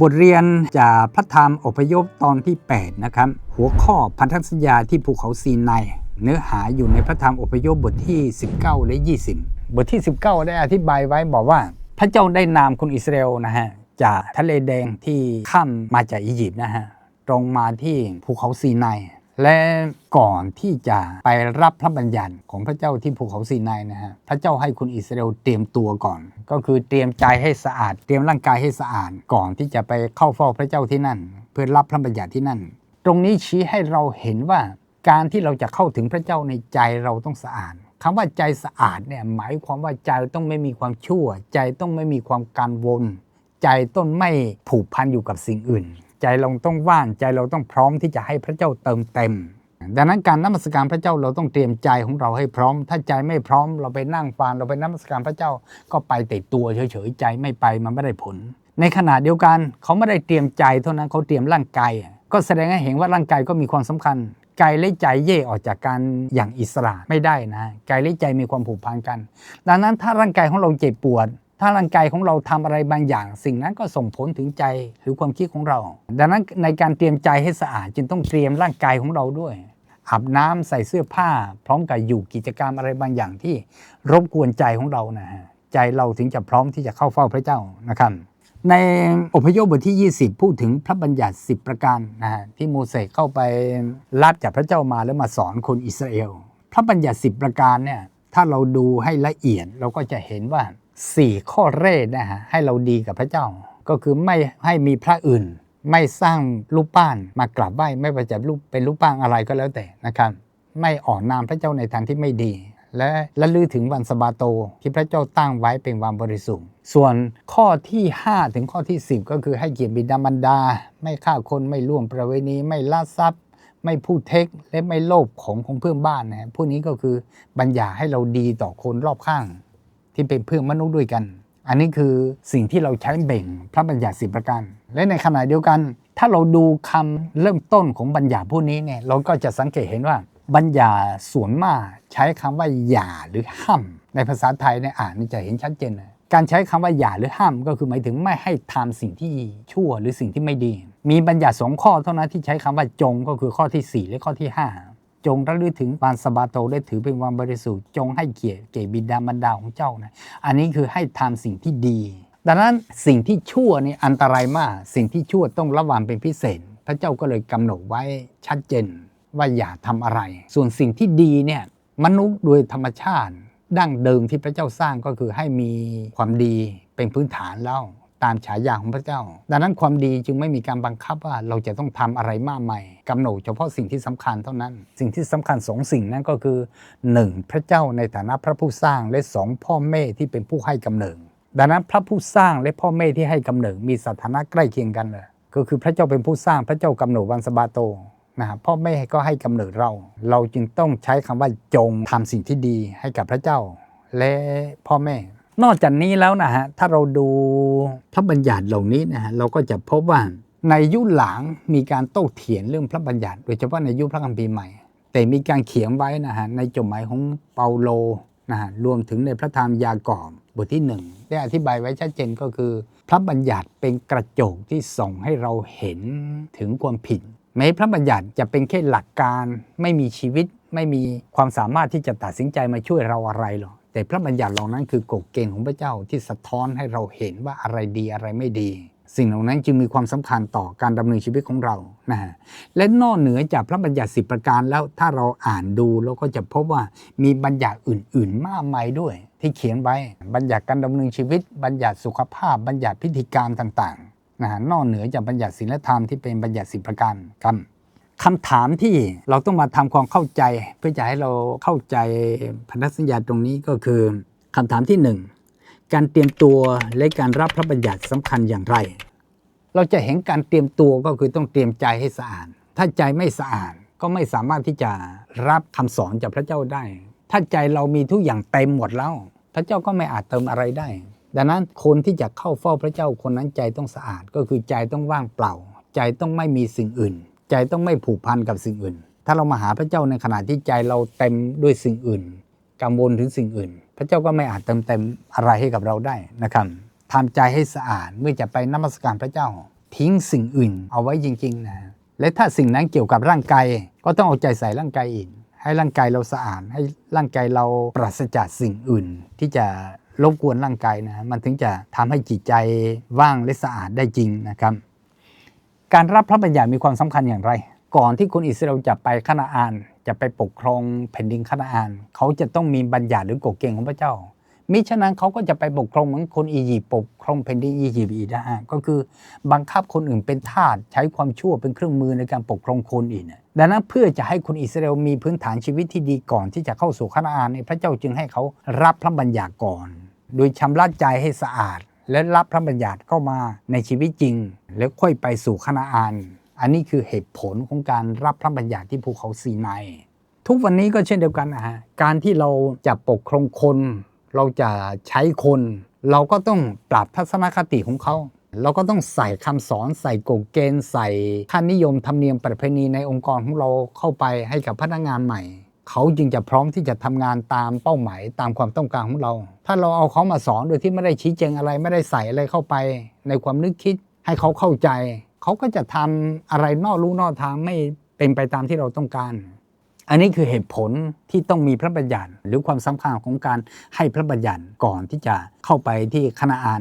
บทเรียนจากพระธรรมอพยพตอนที่ 8 นะครับ หัวข้อพันธสัญญาที่ภูเขาซีไนายเนื้อหาอยู่ในพระธรรมอพยพบทที่ 19 และ 20 บทที่ 19 ได้อธิบายไว้บอกว่า พระเจ้าได้นามคนอิสราเอลนะฮะจากทะเลแดงที่ข้ามมาจากอียิปต์นะฮะตรงมาที่ภูเขาซีไนาย และก่อนที่จะไปรับพระบัญญัติของพระเจ้าที่ภูเขาซีนายนะฮะ พระเจ้าให้คนอิสราเอลเตรียมตัวก่อน ก็คือเตรียมใจให้สะอาด เตรียมร่างกายให้สะอาด ก่อนที่จะไปเข้าเฝ้าพระเจ้าที่นั่น เพื่อรับพระบัญญัติที่นั่น ตรงนี้ชี้ให้เราเห็นว่าการที่เราจะเข้าถึงพระเจ้าในใจเราต้องสะอาดคำว่าใจสะอาดเนี่ยหมายความว่าใจต้องไม่มีความชั่ว ใจต้องไม่มีความกังวล ใจต้องไม่ผูกพันอยู่กับสิ่งอื่น ใจเราต้องว่างใจเราต้องพร้อมที่จะให้พระเจ้าเติมเต็ม ดังนั้นการนมัสการพระเจ้าเราต้องเตรียมใจของเราให้พร้อม ถ้าใจไม่พร้อมเราไปนั่งฟังเราไปนมัสการพระเจ้าก็ไปแต่ตัวเฉยๆใจไม่ไปมันไม่ได้ผล ในขณะเดียวกันเขาไม่ได้เตรียมใจเท่านั้นเขาเตรียมร่างกายก็แสดงให้เห็นว่าร่างกายก็มีความสำคัญกายและใจแยกออกจากกันอย่างอิสระไม่ได้นะกายและใจมีความผูกพันกัน ดังนั้นถ้าร่างกายของเราเจ็บปวด ถ้าร่างกายของเราทำอะไรบางอย่าง สิ่งนั้นก็ส่งผลถึงใจหรือความคิดของเรา ดังนั้นในการเตรียมใจให้สะอาดจึงต้องเตรียมร่างกายของเราด้วยอาบน้ำใส่เสื้อผ้า พร้อมกับอยู่กิจกรรมอะไรบางอย่างที่รบกวนใจของเรานะฮะใจเราถึงจะพร้อมที่จะเข้าเฝ้าพระเจ้านะครับในอพยพบทที่ 20 พูดถึงพระบัญญัติ 10 ประการนะฮะที่โมเสสเข้าไปรับจากพระเจ้ามาแล้วมาสอนคนอิสราเอล พระบัญญัติ 10 ประการเนี่ยถ้าเราดูให้ละเอียดเราก็จะเห็นว่า 4ข้อแรกนะฮะให้เราดีกับพระเจ้า ก็คือไม่ให้มีพระอื่น ไม่สร้างรูปปั้นมากราบไหว้ไม่ว่าจะรูปเป็นรูปปั้นอะไรก็แล้วแต่นะครับ ไม่อ่อนนามพระเจ้าในทางที่ไม่ดี และละลือถึงวันสบาโตที่พระเจ้าตั้งไว้เป็นวันบริสุทธิ์ ส่วนข้อที่ 5 ถึงข้อที่ 10 ก็คือให้เกียรติบิดามารดา ไม่ฆ่าคนไม่ล่วงประเวณีไม่ล่าทรัพย์ไม่พูดเท็จและไม่โลภของของเพื่อนบ้านนะพวกนี้ก็คือบัญญัติให้เราดีต่อคนรอบข้าง ที่เป็นเพื่อนมนุษย์ด้วยกัน อันนี้คือสิ่งที่เราใช้เบ่งพระบัญญัติสิบประการ และในขณะเดียวกัน ถ้าเราดูคำเริ่มต้นของบัญญัติพวกนี้เนี่ยเราก็จะสังเกตเห็นว่าบัญญัติส่วนมากใช้คำว่าอย่าหรือห้ามในภาษาไทยเนี่ยอ่านนี่จะเห็นชัดเจนเลยการใช้คำว่าอย่าหรือห้ามก็คือหมายถึงไม่ให้ทำสิ่งที่ชั่วหรือสิ่งที่ไม่ดี มีบัญญัติสองข้อเท่านั้นที่ใช้คำว่าจงก็คือข้อทีสี่4 และข้อที่ 5 จงระลึกถึงวันสะบาโตได้ถือเป็นวันบริสุทธิ์จงให้เกียรติแก่บิดามารดาของเจ้านะอันนี้คือให้ทำสิ่งที่ดี ดังนั้นสิ่งที่ชั่วนี่อันตรายมาก สิ่งที่ชั่วต้องระวังเป็นพิเศษ พระเจ้าก็เลยกำหนดไว้ชัดเจนว่าอย่าทำอะไร ส่วนสิ่งที่ดีเนี่ยมนุษย์โดยธรรมชาติ ดั้งเดิมที่พระเจ้าสร้างก็คือให้มีความดีเป็นพื้นฐานแล้ว ตามฉายาของพระเจ้า ดังนั้นความดีจึงไม่มีการบังคับว่าเราจะต้องทำอะไรมากมายกำหนดเฉพาะสิ่งที่สำคัญเท่านั้น สิ่งที่สำคัญสองสิ่งนั้นก็คือ 1. พระเจ้าในฐานะพระผู้สร้างและสองพ่อแม่ที่เป็นผู้ให้กำเนิดดังนั้นพระผู้สร้างและพ่อแม่ที่ให้กำเนิดมีสถานะใกล้เคียงกันเลยก็คือพระเจ้าเป็นผู้สร้างพระเจ้ากำเนิดวันสบาโตนะฮะพ่อแม่ก็ให้กำเนิดเรา เราจึงต้องใช้คำว่าจงทำสิ่งที่ดีให้กับพระเจ้า และพ่อแม่ นอกจากนี้แล้วนะฮะถ้าเราดูพระบัญญัติเหล่านี้นะฮะเราก็จะพบว่าในยุคหลังมีการโต้เถียงเรื่องพระบัญญัติ โดยเฉพาะในยุคพระคัมภีร์ใหม่ แต่มีการเขียนไว้นะฮะในจดหมายของเปาโลนะฮะรวมถึงในพระธรรมยากอบบทที่หนึ่งได้อธิบายไว้ชัดเจนก็คือ พระบัญญัติเป็นกระจกที่ส่งให้เราเห็นถึงความผิดแม้พระบัญญัติจะเป็นแค่หลักการไม่มีชีวิตไม่มีความสามารถที่จะตัดสินใจมาช่วยเราอะไรหรอก แต่พระบัญญัติเหล่านั้นคือกฎเกณฑ์ของพระเจ้าที่สะท้อนให้เราเห็นว่าอะไรดีอะไรไม่ดี สิ่งเหล่านั้นจึงมีความสำคัญต่อการดำเนินชีวิตของเรานะฮะและนอกเหนือจากพระบัญญัติสิประการแล้วถ้าเราอ่านดูเราก็จะพบว่ามีบัญญัติอื่น ๆ มากมายด้วย ที่เขียนไว้บัญญัติการดำเนินชีวิต บัญญัติสุขภาพ บัญญัติพิธีการต่างๆนะฮะนอกเหนือจากบัญญัติศีลธรรมที่เป็นบัญญัติสิประการครับ คำถามที่เราต้องมาทำความเข้าใจ เพื่อจะให้เราเข้าใจพันธสัญญาตรงนี้ก็คือคำถามที่หนึ่งการเตรียมตัวและการรับพระบัญญัติสำคัญอย่างไร เราจะเห็นการเตรียมตัวก็คือต้องเตรียมใจให้สะอาด ถ้าใจไม่สะอาดก็ไม่สามารถที่จะรับคำสอนจากพระเจ้าได้ ถ้าใจเรามีทุกอย่างเต็มหมดแล้ว พระเจ้าก็ไม่อาจเติมอะไรได้ ดังนั้นคนที่จะเข้าเฝ้าพระเจ้าคนนั้นใจต้องสะอาด ก็คือใจต้องว่างเปล่า ใจต้องไม่มีสิ่งอื่น ใจต้องไม่ผูกพันกับสิ่งอื่น ถ้าเรามาหาพระเจ้าในขณะที่ใจเราเต็มด้วยสิ่งอื่น กังวลถึงสิ่งอื่น พระเจ้าก็ไม่อาจเติมเต็มอะไรให้กับเราได้นะครับทำใจให้สะอาดเมื่อจะไปนมัสการพระเจ้า ทิ้งสิ่งอื่น เอาไว้จริง ๆ นะ และถ้าสิ่งนั้นเกี่ยวกับร่างกายก็ต้องเอาใจใส่ร่างกายอีกให้ร่างกายเราสะอาดให้ร่างกายเราปราศจากสิ่งอื่น ที่จะรบกวนร่างกายนะมันถึงจะทำให้จิตใจว่างและสะอาดได้จริงนะครับ การรับพระบัญญัติมีความสำคัญอย่างไร ก่อนที่คนอิสราเอลจะไปคานาอาน จะไปปกครองแผ่นดินคานาอาน เขาจะต้องมีบัญญัติหรือกฎเกณฑ์ของพระเจ้า มิฉะนั้นเขาก็จะไปปกครองเหมือนคนอียิปต์ปกครองแผ่นดินอียิปต์อีกนะฮะก็คือบังคับคนอื่นเป็นทาสใช้ความชั่วเป็นเครื่องมือในการปกครองคนอีกนะดังนั้นเพื่อจะให้คนอิสราเอลมีพื้นฐานชีวิตที่ดีก่อนที่จะเข้าสู่คานาอานพระเจ้าจึงให้เขารับพระบัญญัติก่อน โดยชำระใจให้สะอาด และรับพระบัญญัติเข้ามาในชีวิตจริง แล้วค่อยไปสู่คานาอาน อันนี้คือเหตุผลของการรับพระบัญญัติที่ภูเขาซีไนายทุกวันนี้ก็เช่นเดียวกันนะฮะการที่เราจะปกครองคน เราจะใช้คน เราก็ต้องปรับทัศนคติของเขา เราก็ต้องใส่คำสอนใส่กฎเกณฑ์ใส่ค่านิยมธรรมเนียมประเพณีในองค์กรของเราเข้าไปให้กับพนักงานใหม่ เขาจึงจะพร้อมที่จะทำงานตามเป้าหมายตามความต้องการของเรา ถ้าเราเอาเขามาสอนโดยที่ไม่ได้ชี้แจงอะไร ไม่ได้ใส่อะไรเข้าไป ในความนึกคิดให้เขาเข้าใจ เขาก็จะทำอะไรนอกรู้นอกทางไม่เป็นไปตามที่เราต้องการ อันนี้คือเหตุผลที่ต้องมีพระบัญญัติหรือความสำคัญของการให้พระบัญญัติก่อนที่จะเข้าไปที่คณาอาน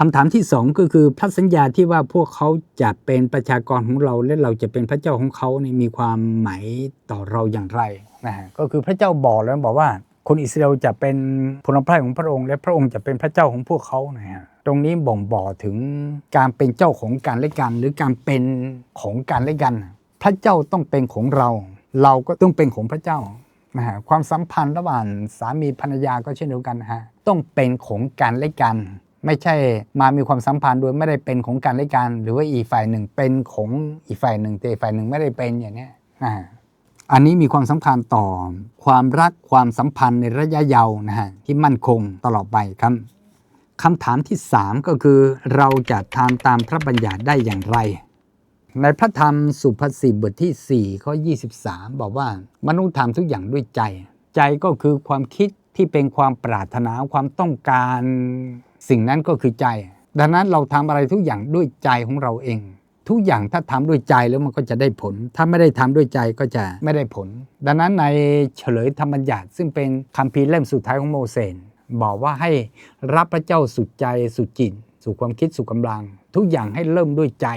คำถามที่สองก็คือพระสัญญาที่ว่าพวกเขาจะเป็นประชากรของเราและเราจะเป็นพระเจ้าของเขานี่มีความหมายต่อเราอย่างไรนะฮะก็คือพระเจ้าบอกแล้วบอกว่าคนอิสราเอลจะเป็นพลพระของพระองค์ และพระองค์จะเป็นพระเจ้าของพวกเขานะฮะตรงนี้บ่งบอกถึงการเป็นเจ้าของการและกัน หรือการเป็นของการและกัน พระเจ้าต้องเป็นของเรา เราก็ต้องเป็นของพระเจ้านะฮะความสัมพันธ์ระหว่างสามีภรรยาก็เช่นเดียวกันนะฮะต้องเป็นของกันและกัน ไม่ใช่มามีความสัมพันธ์โดยไม่ได้เป็นของกันและกัน หรือว่าอีกฝ่ายหนึ่งเป็นของอีกฝ่ายหนึ่งแต่อีกฝ่ายหนึ่งไม่ได้เป็นอย่างนี้อันนี้มีความสำคัญต่อความรักความสัมพันธ์ในระยะยาวนะฮะที่มั่นคงตลอดไปครับคำถามที่ 3 ก็คือเราจะทำตามพระบัญญัติได้อย่างไร ในพระธรรมสุภาษิตบทที่4ข้อ23 บอกว่ามนุษย์ทำทุกอย่างด้วยใจ ใจก็คือความคิดที่เป็นความปรารถนาความต้องการ สิ่งนั้นก็คือใจ ดังนั้นเราทำอะไรทุกอย่างด้วยใจของเราเอง ทุกอย่างถ้าทำด้วยใจแล้วมันก็จะได้ผล ถ้าไม่ได้ทำด้วยใจก็จะไม่ได้ผล ดังนั้นในเฉลยธรรมบัญญัติ ซึ่งเป็นคัมภีร์เล่มสุดท้ายของโมเสสบอกว่าให้รับพระเจ้าสุดใจสุดจิตสุดความคิดสุดกำลัง ทุกอย่างให้เริ่มด้วยใจ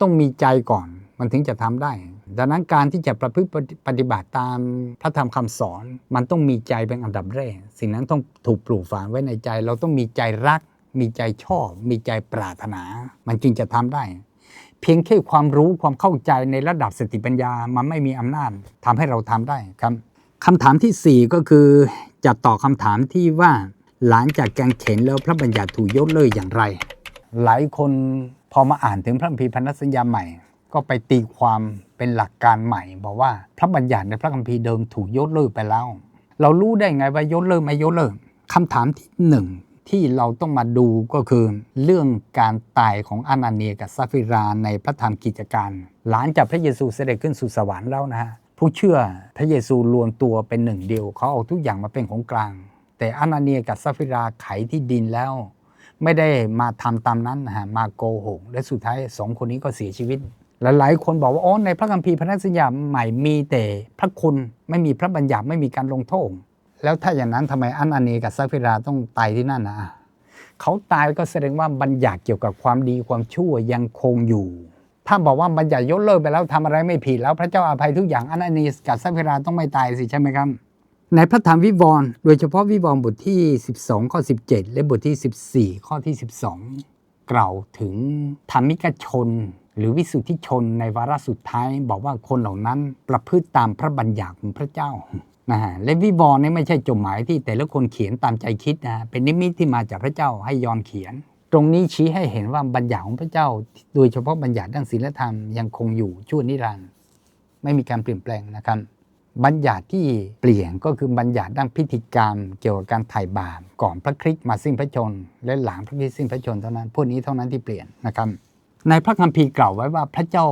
ต้องมีใจก่อน มันถึงจะทำได้ ดังนั้นการที่จะประพฤติปฏิบัติตามพระธรรมคำสอน มันต้องมีใจเป็นอันดับแรก สิ่งนั้นต้องถูกปลูกฝังไว้ในใจ เราต้องมีใจรัก มีใจชอบ มีใจปรารถนา มันจึงจะทำได้ เพียงแค่ความรู้ความเข้าใจในระดับสติปัญญามันไม่มีอำนาจทำให้เราทำได้ครับคำถามทีสี่ 4 ก็คือจะตอบคำถามที่ว่าหลังจากแกงเข็นแล้วพระบัญญัติถูกยกเลิกอย่างไร หลายคนพอมาอ่านถึงพระคัมภีพันธสัญญาใหม่ ก็ไปตีความเป็นหลักการใหม่ บอกว่าพระบัญญัติในพระคัมภีร์เดิมถูกยกเลิกไปแล้ว เรารู้ได้ไงว่ายกเลิกไม่ยกเลิกคำถามที่หนึ่งที่เราต้องมาดูก็คือ เรื่องการตายของอานาเนียกับซาฟิราในพระธรรมกิจการ หลังจากพระเยซูเสด็จขึ้นสู่สวรรค์แล้วนะฮะผู้เชื่อพระเยซูรวมตัวเป็นหนึ่งเดียวเขาเอาทุกอย่างมาเป็นของกลาง แต่อานาเนียกับซาฟิราไขที่ดินแล้ว ไม่ได้มาทำตามนั้นนะฮะมาโกหกและสุดท้ายสองคนนี้ก็เสียชีวิต หลายๆ คนบอกว่าอ๋อในพระคัมภีร์พันธสัญญาใหม่มีแต่พระคุณไม่มีพระบัญญัติไม่มีการลงโทษแล้วถ้าอย่างนั้นทำไมอันอานีกับซาฟิราต้องตายที่นั่นนะเขาตายก็แสดงว่าบัญญัติเกี่ยวกับความดีความชั่วยังคงอยู่ ถ้าบอกว่าบัญญัติยกเลิกไปแล้วทำอะไรไม่ผิดแล้วพระเจ้าอาภัยทุกอย่างอันอานีกับซาฟิราต้องไม่ตายสิใช่ไหมครับในพระธรรมวิวรณ์โดยเฉพาะวิวรณ์บทที่ 12 ข้อ 17 และบทที่ 14 ข้อที่ 12 กล่าวถึงธรรมิกชน หรือวิสุทธิชนในวาระสุดท้าย บอกว่าคนเหล่านั้นประพฤติตามพระบัญญัติของพระเจ้านะฮะและวิวรณ์นี่ไม่ใช่จดหมายที่แต่ละคนเขียนตามใจคิดนะเป็นนิมิตที่มาจากพระเจ้าให้ยอนเขียน ตรงนี้ชี้ให้เห็นว่าบัญญัติของพระเจ้า โดยเฉพาะบัญญัติด้านศีลธรรมยังคงอยู่ชั่วนิรันดร์ไม่มีการเปลี่ยนแปลงนะครับบัญญัติที่เปลี่ยนก็คือบัญญัติด้านพิธีกรรม เกี่ยวกับการไถ่บาปก่อนพระคริสต์มาสิ้นพระชน และหลังพระคริสต์สิ้นพระชนเท่านั้นพวกนี้เท่านั้นที่เปลี่ยนนะครับ ในพระคัมภีร์กล่าวไว้ว่าพระเจ้า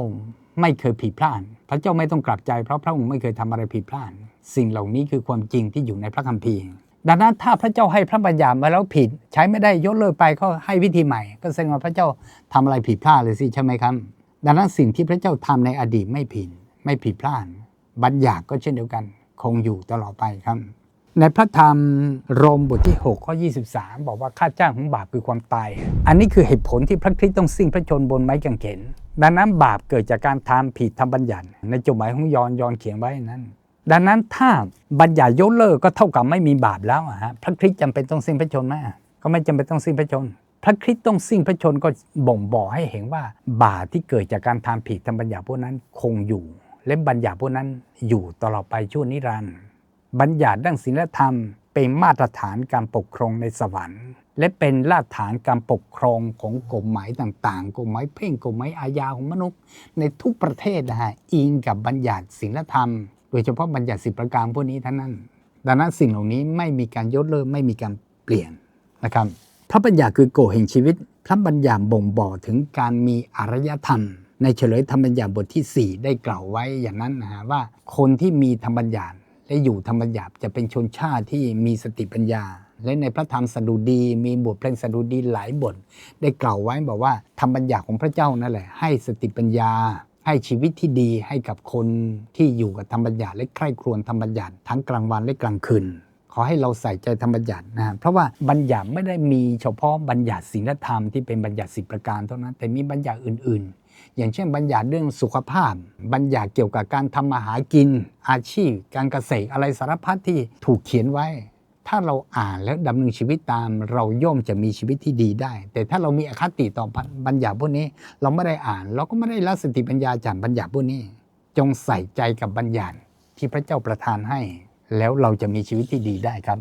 ไม่เคยผิดพลาด พระเจ้าไม่ต้องกลับใจ เพราะพระองค์ไม่เคยทำอะไรผิดพลาด สิ่งเหล่านี้คือความจริงที่อยู่ในพระคัมภีร์ ดังนั้นถ้าพระเจ้าให้พระบัญญัติมาแล้วผิด ใช้ไม่ได้ยกเลิกไปก็ให้วิธีใหม่ ก็แสดงว่าพระเจ้าทำอะไรผิดพลาดเลยสิใช่ไหมครับ ดังนั้นสิ่งที่พระเจ้าทำในอดีตไม่ผิด ไม่ผิดพลาด บัญญัติก็เช่นเดียวกัน คงอยู่ตลอดไปครับ ในพระธรรมโรมบทที่6ข้อ 23 บอกว่าค่าจ้างของบาปคือความตาย อันนี้คือเหตุผลที่พระคริสต์ต้องสิ้นพระชนบนไม้กางเขนดังนั้นบาปเกิดจากการทำผิดทำบัญญัติในจดหมายของยอนยอนเขียนไว้นั้น ดังนั้นถ้าบัญญัติยกเลิกก็เท่ากับไม่มีบาปแล้วฮะพระคริสต์จำเป็นต้องสิ้นพระชนม์ไหมก็ไม่จำเป็นต้องสิ้นพระชนม์พระคริสต์ต้องสิ้นพระชนม์ก็บ่งบอกให้เห็นว่าบาปที่เกิดจากการทำผิดทำบัญญัติพวกนั้นคงอยู่ และบัญญัติพวกนั้นอยู่ตลอดไปชั่วนิรันดร์ บัญญัติด้านศีลธรรม เป็นมาตรฐานการปกครองในสวรรค์ และเป็นรากฐานการปกครองของกฎหมายต่างๆ กฎหมายเพ่งกฎหมายอาญาของมนุษย์ ในทุกประเทศนะฮะอิงกับบัญญัติศีลธรรม โดยเฉพาะบัญญัติสิบประการพวกนี้ทั้งนั้น ดังนั้นสิ่งเหล่านี้ไม่มีการยกเลิกไม่มีการเปลี่ยนนะครับพระบัญญัติคือโกแห่งชีวิต พระบัญญัติบ่งบอกถึงการมีอารยธรรม ในเฉลยธรรมบัญญัติบทที่ 4 ได้กล่าวไว้อย่างนั้นนะฮะว่าคนที่มีธรรมบัญญัติ และอยู่ธรรมบัญญัติจะเป็นชนชาติที่มีสติปัญญา และในพระธรรมสดุดี มีบทเพลงสดุดีหลายบท ได้กล่าวไว้บอกว่าธรรมบัญญัติของพระเจ้านั่นแหละ ให้สติปัญญา ให้ชีวิตที่ดีให้กับคนที่อยู่กับธรรมบัญญัติและใคร่ครวญธรรมบัญญัติทั้งกลางวันและกลางคืนขอให้เราใส่ใจธรรมบัญญัตินะฮะเพราะว่าบัญญัติไม่ได้มีเฉพาะบัญญัติศีลธรรมที่เป็นบัญญัติสิบประการเท่านั้น แต่มีบัญญัติอื่น ๆ อย่างเช่นบัญญัติเรื่องสุขภาพ บัญญัติเกี่ยวกับการทำมาหากิน อาชีพ การเกษตรอะไรสารพัดที่ถูกเขียนไว้ ถ้าเราอ่านแล้วดำเนินชีวิตตาม เราย่อมจะมีชีวิตที่ดีได้ แต่ถ้าเรามีอคติต่อบัญญัติพวกนี้ เราไม่ได้อ่าน เราก็ไม่ได้รับสติปัญญาจากบัญญัติพวกนี้ จงใส่ใจกับบัญญัติที่พระเจ้าประทานให้ แล้วเราจะมีชีวิตที่ดีได้ครับ